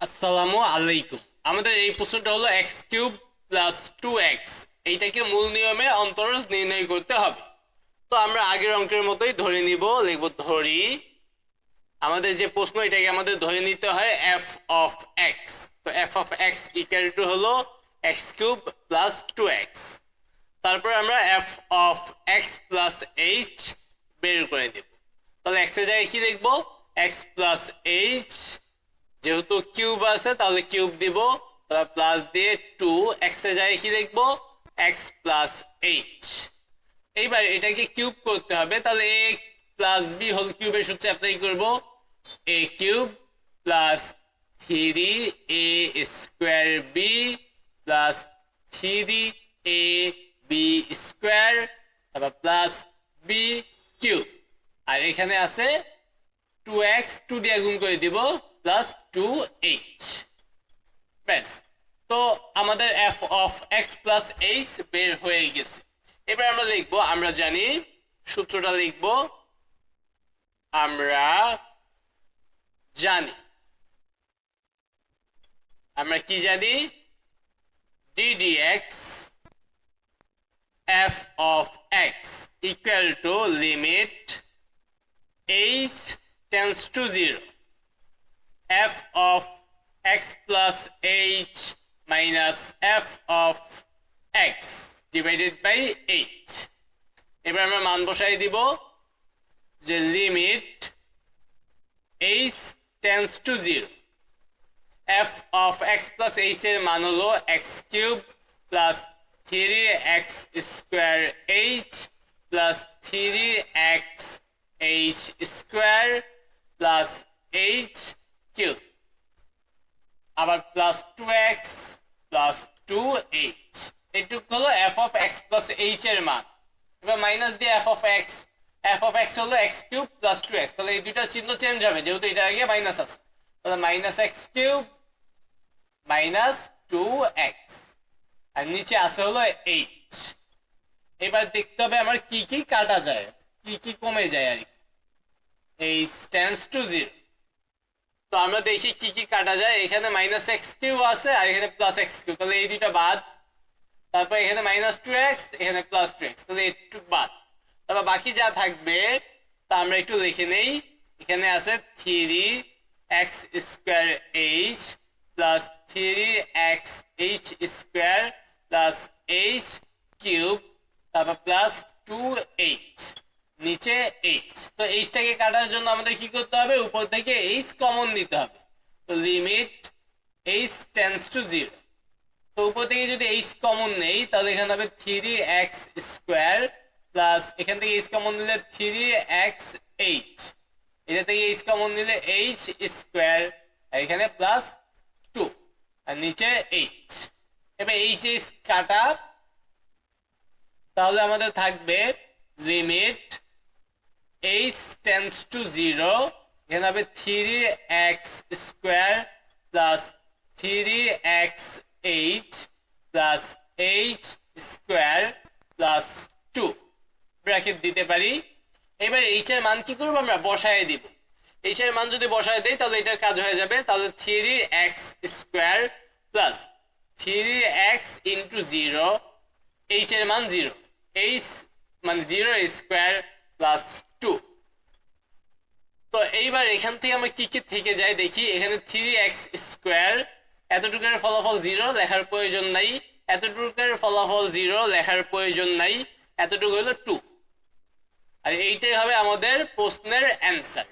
আসসালামু আলাইকুম। আমাদের এই প্রশ্নটা হলো x cube plus two x এইটাকে মূল নিয়মে অন্তরজ নির্ণয় করতে হবে। তো আমরা আগের অঙ্কের মতোই ধরে নিব, লিখব ধরি। আমাদের যে প্রশ্ন, এটাকে আমাদের ধরে নিতে হয় এফ অফ এক্স তো f of x equal to হলো x cube plus two x তারপর আমরা f of x plus h বের করে দেব তাহলে এক্সের জায়গায় কি লিখব? এক্স প্লাস এইচ যেহেতু কিউব আছে, তাহলে কিউব দিব তাহলে প্লাস দিয়ে টু এক্স জায়গায় কি লিখব এক্স প্লাস এইচ এইবার এটাকে কিউব করতে হবে, তাহলে এ প্লাস বি হোল কিউবের সূত্রে অ্যাপ্লাই করব। A cube plus three a square b plus three a b square তারপর প্লাস বি কিউব আর এখানে আছে টু এক্স টু দিয়ে গুণ করে দিব। প্লাস টু এইচ ব্যাস, তো আমাদের f of x plus h বের হয়ে গেছে। এবার আমরা লিখব, আমরা জানি সূত্রটা লিখব, আমরা জানি। আমরা কি জানি? ddx f of x equal to limit h tends to 0 f of x plus h minus f of x divided by h. এবার আমরা মান বসাই দিব যে limit h tends to 0 f of x plus h এর মান হলো x cube plus three x square h plus three x h square plus h cube আবার plus two x plus two h এটুক হলো f of x plus h এর মান। এবার minus দিয়ে f of x f of x হলো x cube plus two x তাহলে এই দুইটা চিহ্ন চেঞ্জ হবে, যেহেতু এটা আগে মাইনাস আছে। তাহলে minus x cube minus two x আর নিচে আছে হলো এইচ এবার দেখতে হবে আমার কি কি কাটা যায়, কি কি কমে যায় আর কি। এই স্ট্যান্ডস টু জিরো তো আমরা দেখি কি কি কাটা যায়। এখানে মাইনাস এক্স কিউ আছে আর এখানে প্লাস এক্স কিউ তাহলে এই দুইটা বাদ। তারপর এখানে মাইনাস টু এক্স এখানে প্লাস টু এক্স তাহলে একটু বাদ। তারপর বাকি যা থাকবে, তা আমরা একটু লিখে নেই। এখানে আছে three x square h plus three x h square plus h cube তারপর প্লাস টু এইচ নিচে এইচ তো এইচটাকে কাটার জন্য আমাদের কি করতে হবে? উপর থেকে এইচ কমন নিতে হবে। তো limit h tends to zero তো উপর থেকে যদি এইচ কমন নেই, তাহলে এখানে হবে থ্রি এক্স স্কোয়ার প্লাস এখান থেকে এইচ কমন নিলে থ্রি এক্স এইচ এটা থেকে এইচ কমন নিলে এইচ স্কোয়ার আর এখানে প্লাস টু আর নিচে এইচ এবার এইচ এইচ কাটা, তাহলে আমাদের থাকবে limit h tends to zero এখানে হবে three x square plus three x h plus h square plus two bracket দিতে পারি। এবার এইচ এর মান কি করব আমরা? বসায় দিব। এইচ এর মান যদি বসায় দেই, তাহলে এটার কাজ হয়ে যাবে। তাহলে three x square plus three x into zero h এর মান জিরো এইচ মানে জিরো স্কোয়ার প্লাস টু তো এইবার এখান থেকে আমরা কি কি থেকে যাই দেখি। এখানে থ্রি এক্স স্কোয়ার এতটুকুর ফলাফল জিরো লেখার প্রয়োজন নাই। এতটুকুর ফলাফল জিরো লেখার প্রয়োজন নাই। এতটুকু হলো টু আর এইটাই হবে আমাদের প্রশ্নের অ্যান্সার